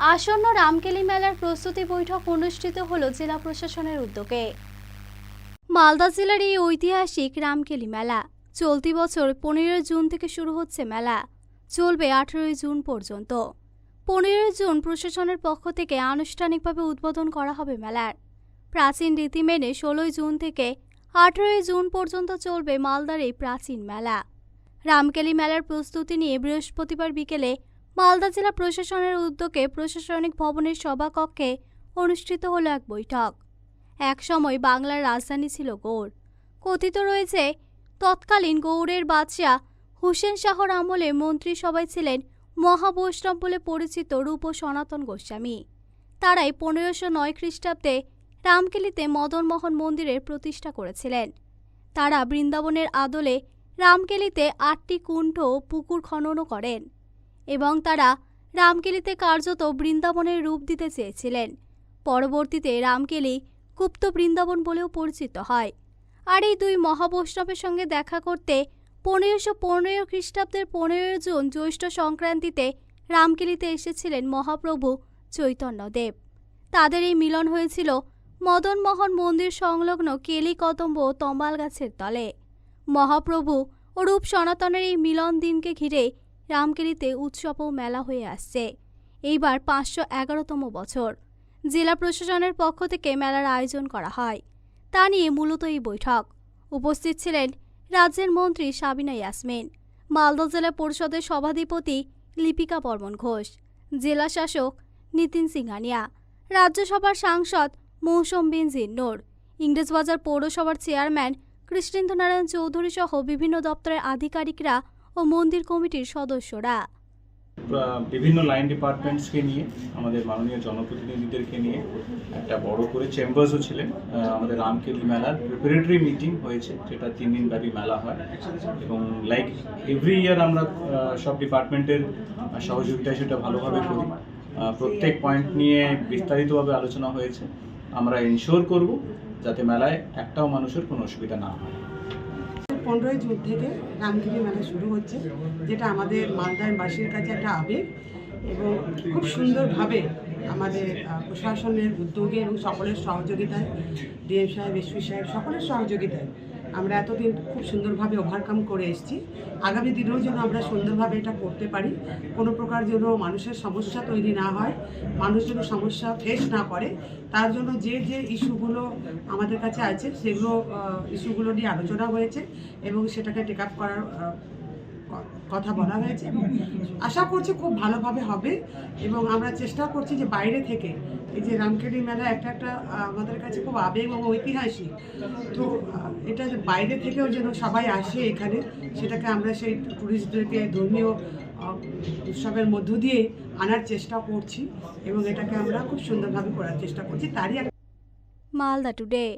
আসন্ন রামকেলি মেলার প্রস্তুতি বৈঠক অনুষ্ঠিত হল জেলা প্রশাসনের উদ্যোগে। মালদা জেলার এই ঐতিহাসিক রামকেলি মেলা চলতি বছর পনেরোই জুন থেকে শুরু হচ্ছে মেলা। চলবে আঠেরোই জুন পর্যন্ত। পনেরোই জুন প্রশাসনের পক্ষ থেকে আনুষ্ঠানিকভাবে উদ্বোধন করা হবে মেলার। প্রাচীন রীতি মেনে ষোলোই জুন থেকে আঠেরোই জুন পর্যন্ত চলবে মালদার এই প্রাচীন মেলা। রামকেলি মেলার প্রস্তুতি নিয়ে বৃহস্পতিবার বিকেলে মালদা জেলা প্রশাসনের উদ্যোগে প্রশাসনিক ভবনের সভাকক্ষে অনুষ্ঠিত হল এক বৈঠক। এক সময় বাংলার রাজধানী ছিল গৌড়। কথিত রয়েছে, তৎকালীন গৌড়ের বাদশাহ হুসেন শাহর আমলে মন্ত্রিসভায় ছিলেন মহাবৈষ্ণব বলে পরিচিত রূপ সনাতন গোস্বামী। তারাই পনেরোশো নয় খ্রিস্টাব্দে রামকেলিতে মদনমোহন মন্দিরের প্রতিষ্ঠা করেছিলেন। তারা বৃন্দাবনের আদলে রামকেলিতে আটটি কুণ্ঠ ও পুকুর খননও করেন। এবং তারা রামকেলিতে কার্যত বৃন্দাবনের রূপ দিতে চেয়েছিলেন। পরবর্তীতে রামকেলি গুপ্ত বৃন্দাবন বলেও পরিচিত হয়। আর এই দুই মহাবৈষ্ণবের সঙ্গে দেখা করতে পনেরোশো পনেরো খ্রিস্টাব্দের পনেরো জুন জ্যৈষ্ঠ সংক্রান্তিতে রামকেলিতে এসেছিলেন মহাপ্রভু চৈতন্যদেব। তাদের এই মিলন হয়েছিল মদনমোহন মন্দির সংলগ্ন কেলি কদম্ব ও তম্বাল গাছের তলে। মহাপ্রভু ও রূপ সনাতনের এই মিলন দিনকে ঘিরে রামকেলিতে উৎসব ও মেলা হয়ে আসছে। এইবার পাঁচশো এগারোতম বছর। জেলা প্রশাসনের পক্ষ থেকে মেলার আয়োজন করা হয়। তা নিয়ে মূলত এই বৈঠক। উপস্থিত ছিলেন রাজ্যের মন্ত্রী সাবিনা ইয়াসমিন মালদা জেলা পরিষদের সভাধিপতি লিপিকা বর্মন ঘোষ, জেলা শাসক নিতিন সিংহানিয়া, রাজ্যসভার সাংসদ মৌসুম বিন জিন্নোর, ইংরেজবাজার পৌরসভার চেয়ারম্যান কৃষ্ণেন্দ্রনারায়ণ চৌধুরী সহ বিভিন্ন দপ্তরের আধিকারিকরা ও মন্দির কমিটির সদস্যরা। বিভিন্ন লাইন ডিপার্টমেন্টসকে নিয়ে, আমাদের মাননীয় জনপ্রতিনিধিদেরকে নিয়ে একটা বড় করে চেম্বার্সও ছিলেন। আমাদের রামকেলি মেলার প্রিপারেটরি মিটিং হয়েছে, যেটা তিন দিন ব্যাপী মেলা হয়। এবং লাইক এভরি ইয়ার আমরা সব ডিপার্টমেন্টের সহযোগিতায় সেটা ভালোভাবে করি। প্রত্যেক পয়েন্ট নিয়ে বিস্তারিতভাবে আলোচনা হয়েছে। আমরা এনশিওর করব যাতে মেলায় একটাও মানুষের কোনো অসুবিধা না হয়। পনেরোই জুন থেকে রামগিরি মেলা শুরু হচ্ছে, যেটা আমাদের মালদারবাসীর কাছে একটা আবেগ এবং খুব সুন্দরভাবে আমাদের প্রশাসনের উদ্যোগে এবং সকলের সহযোগিতায়, ডিএম সাহেব এসপি সাহেব, সকলের সহযোগিতায় আমরা এতদিন খুব সুন্দরভাবে ওভারকাম করে এসেছি। আগামী দিনেও যেন আমরা সুন্দরভাবে এটা করতে পারি। কোনো প্রকার যেন মানুষের সমস্যা তৈরি না হয়, মানুষ যেন সমস্যা ফেস না করে, তার জন্য যে যে ইস্যুগুলো আমাদের কাছে আছে, সেগুলো ইস্যুগুলো নিয়ে আলোচনা হয়েছে এবং সেটাকে টেক আপ করার কথা বলা হয়েছে এবং আশা করছি খুব ভালোভাবে হবে এবং আমরা চেষ্টা করছি যে বাইরে থেকে এই যে রামকেলি মেলা একটা একটা আমাদের কাছে খুব আবেগ এবং ঐতিহাসিক। তো এটা বাইরে থেকেও যেন সবাই আসে এখানে, সেটাকে আমরা সেই ট্যুরিস্টদেরকে ধর্মীয় উৎসবের মধ্য দিয়ে আনার চেষ্টা করছি এবং এটাকে আমরা খুব সুন্দরভাবে করার চেষ্টা করছি। তারই মালদা টুডে।